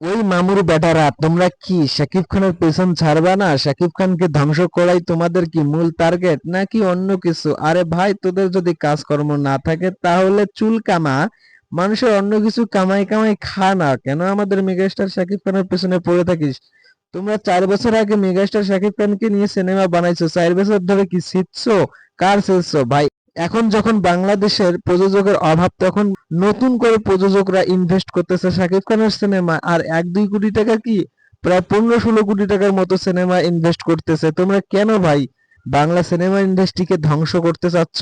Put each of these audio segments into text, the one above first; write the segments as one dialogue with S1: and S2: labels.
S1: ওই মামুর বেটারা তোমরা কি শাকিব খানের পেছন ছাড়বা না? শাকিব খানকে ধ্বংস করাই তোমাদের কি মূল টার্গেট নাকি অন্য কিছু? আরে ভাই, তোদের যদি কাজকর্ম না থাকে তাহলে চুল কামা। মানুষের অন্য কিছু কামাই কামাই খা না। কেন আমাদের মেগাস্টার শাকিব খানের পেছনে পড়ে থাকিস? তোমরা চার বছর আগে মেগাস্টার শাকিব খানকে নিয়ে সিনেমা বানাইছো, চার বছর ধরে কি শিখছো কার শিখছো ভাই এখন যখন বাংলাদেশের প্রযোজকের অভাব, তখন নতুন করে প্রযোজকরা ইনভেস্ট করতেছে শাকিব খানের সিনেমা আর এক দুই কোটি টাকা কি? প্রায় পনেরো ষোলো কোটি টাকার মতো সিনেমা ইনভেস্ট করতেছে। তোমরা কেন ভাই বাংলা সিনেমা ইন্ডাস্ট্রিকে ধ্বংস করতে চাচ্ছ?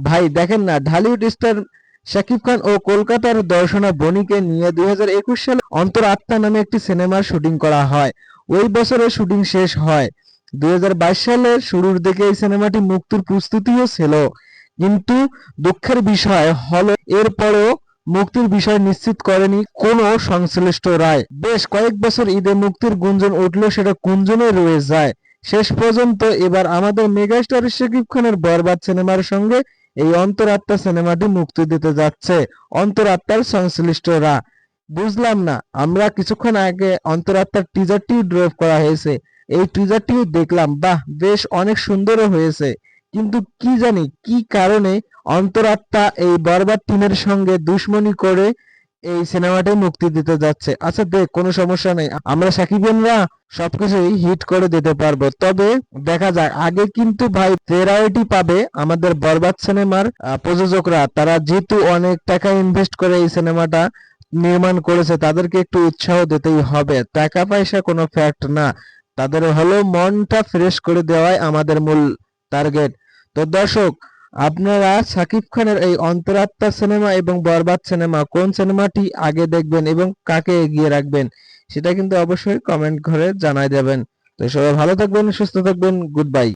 S1: ভাই, দেখেন না, ঢালিউড স্টার শাকিব খান ও কলকাতার দর্শনা বনিকে নিয়ে দুই হাজার একুশ সালে অন্তর আত্মা নামে একটি সিনেমার শুটিং করা হয়। ওই বছরে শুটিং শেষ হয়। দুই সালের শুরুর দিকে এই সিনেমাটি মুক্তির প্রস্তুতিও ছিল। কিন্তু দুঃখের বিষয় হলো, এরপরও মুক্তির বিষয় নিশ্চিত করেনি কোনো সংশ্লিষ্ট রায়। বেশ কয়েক বছর ঈদে মুক্তির গুঞ্জন উঠলেও সেটা গুঞ্জনে রয়ে যায়। শেষ পর্যন্ত এবার আমাদের মেগাস্টার শাকিব খানের বরবাদ সিনেমার সঙ্গে এই অন্তরাত্মা সিনেমাটি মুক্তি দিতে যাচ্ছে, অন্তরাত্মার সংশ্লিষ্টরা বুঝলাম না, আমরা কিছুক্ষণ আগে অন্তরাত্মার টিজারটি ড্রপ করা হয়েছে। এই টিজারটিও দেখলাম, বাহ, বেশ অনেক সুন্দরও হয়েছে। কিন্তু কি জানি, কি কারণে অন্তরাত্মা এই বরবাদ টিমের সঙ্গে দুশ্মনী করে এই সিনেমাটাই মুক্তি দিতে যাচ্ছে? আচ্ছা দেখ, কোনো সমস্যা নেই। আমরা সাকিবিয়ানরা সবকিছুই হিট করে দিতে পারব। তবে দেখা যায় আগে কিন্তু ভাই প্রায়োরিটি পাবে আমাদের বরবাদ সিনেমার প্রযোজকরা। তারা যেহেতু অনেক টাকা ইনভেস্ট করে এই সিনেমাটা নির্মাণ করেছে, তাদেরকে একটু উৎসাহ দিতেই হবে। টাকা পয়সা কোনো ফ্যাক্ট না। তাদের হলো মনটা ফ্রেশ করে দেওয়াই আমাদের মূল টার্গেট তো দর্শক, আপনারা সাকিব খানের এই অন্তরাত্মা সিনেমা এবং বরবাদ সিনেমা কোন সিনেমাটি আগে দেখবেন এবং কাকে এগিয়ে রাখবেন, সেটা কিন্তু অবশ্যই কমেন্ট করে জানাই দেবেন। তো সবাই ভালো থাকবেন, সুস্থ থাকবেন গুড বাই